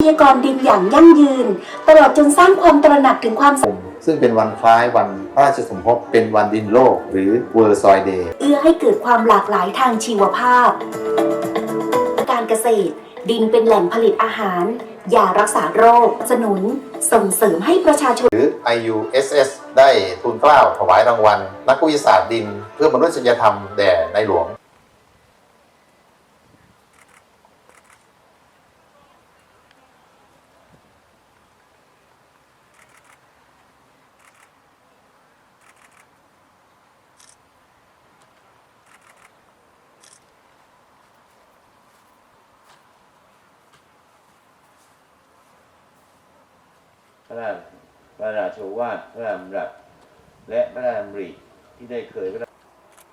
ทรัพยากรดินอย่างยั่งยืน ตลอดจนสร้างความตระหนักถึงความสำคัญซึ่งเป็นวันคล้ายวันพระราชสมภพเป็นวันดินโลก หรือ World Soil Day เอื้อให้เกิดความหลากหลายทางชีวภาพ การเกษตร ดินเป็นแหล่งผลิตอาหารยารักษาโรค สนุน ส่งเสริมให้ประชาชน หรือ IUSS ได้ทูลเกล้าถวายรางวัล นักวิทยาศาสตร์ดินเพื่อมนุษยธรรมแด่ในหลวง พระราชพระราชโอวาทพระราชรัสและพระราชดำริที่ได้เคยพระ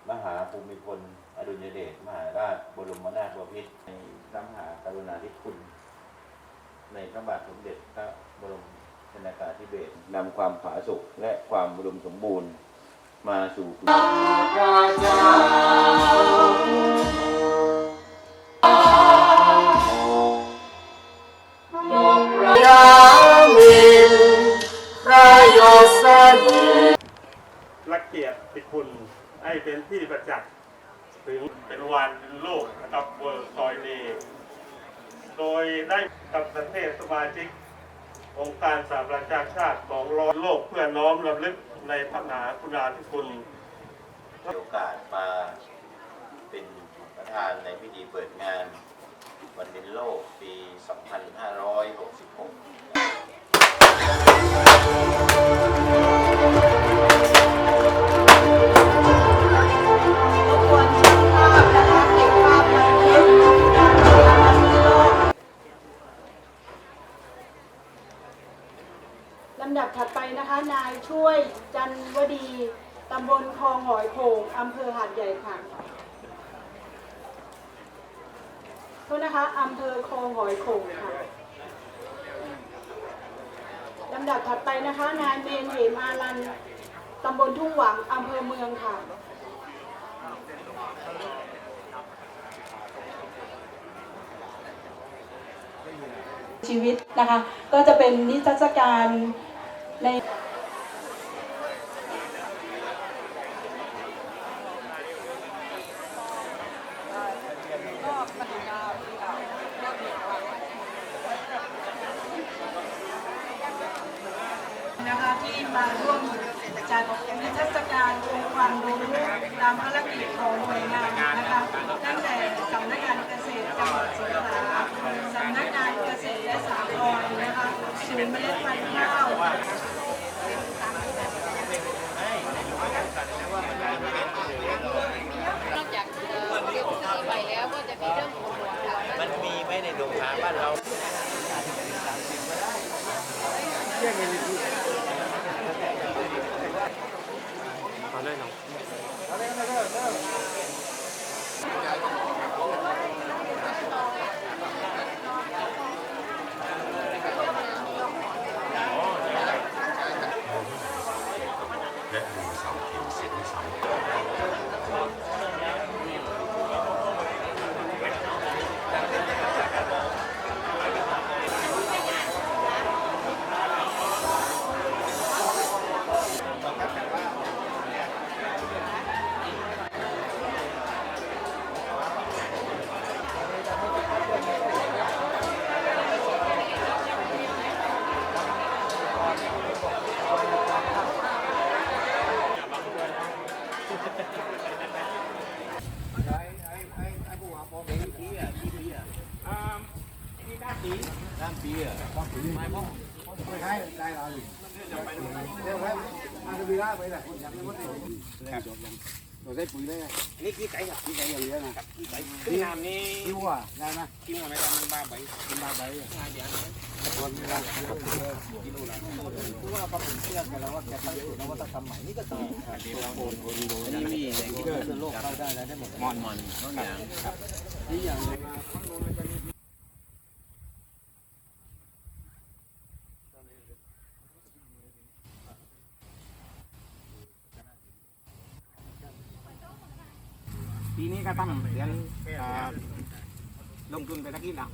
มหาภูมิพลอดุลยเดชมหาราชบรมนาถบพิตรในพระมหากรุณาธิคุณ ในพระบาทสมเด็จพระบรมชนากาธิเบศรนำความผาสุกและความอุดมสมบูรณ์มาสู่ ยรติคุณให้เป็นที่ประจักษ์ถึงเป็นวันโลกนะครับ World Soil Day โดยได้กับประเทศสมาชิก องค์การสหประชาชาติของร้อยโลกเพื่อน้อมรำลึกในพระมหาคุณาธิคุณมีโอกาสมาเป็นประธานในพิธีเปิดงานวันดินโลกปี 2566 ลำดับถัดไปนะคะ นายช่วยจันวดีตำบลคลองหอยโขงอำเภอหาดใหญ่ค่ะโทษนะคะอำเภอคลองหอยโขงค่ะลำดับถัดไปนะคะ นายเมนเหมอารันตำบลทุ่งหวังอำเภอเมืองค่ะชีวิตนะคะ ก็จะเป็นนิทรรศการ ในนะคะที่มาร่วมจัดนิทรรศการองค์ความรู้ตามภารกิจของหน่วยงานนะคะตั้งแต่สำนักงานเกษตรจังหวัดสงขลาสำนักงานเกษตรและสหกรณ์ นะคะศูนย์เมล็ดพันธุ์ข้าวนอกจากเอ่อเรียนที่ไปแล้วก็จะมีเรื่องของหัวมันมีไหมในโรงค้าบ้านเรา Yeah. นี่กี่ไก่ครับกี่ไก่อย่างเดียวนะครับกี่ไก่ขึ้นน้ำนี่คิวอะได้ไหมคิวอะไรกันมันบ้าใบมันบ้าใบอะคนเวลากิโลละคือว่าพอผมเชื่อกันแล้วว่าแกตั้งสูตรนวัตกรรมใหม่นี่ก็ต้องเดี๋ยวโอนโอนโอนนี่มีอะไรที่เกิดโลกเข้าได้แล้วได้หมดมอนมอนทุกอย่างนี่อย่างปี นี้ก็ตั้งเรียนลงทุนไปตะกี้แล้ว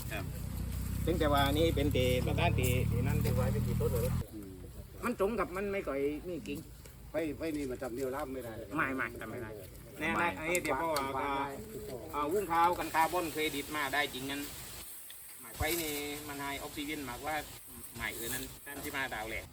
ถึงแต่ว่านี่เป็นเตะประธานเตะเตะนั่นเตะไว้เป็นกี่ต้นเลยมันตรงกับมันไม่ก่อยมีกิ่งไปไปนี่มันจำเดียวรับไม่ได้ไม่ไม่ทำไม่ได้แน่ได้อันนี้เดี๋ยวเพราะว่าก็เอาวุ้งขาวกันคาร์บอนเครดิตมาได้จริงนั้นหมายไฟนี่มันให้ออกซิเจนมากกว่าใหม่เลยนั้นนั่นที่มาดาวแหลก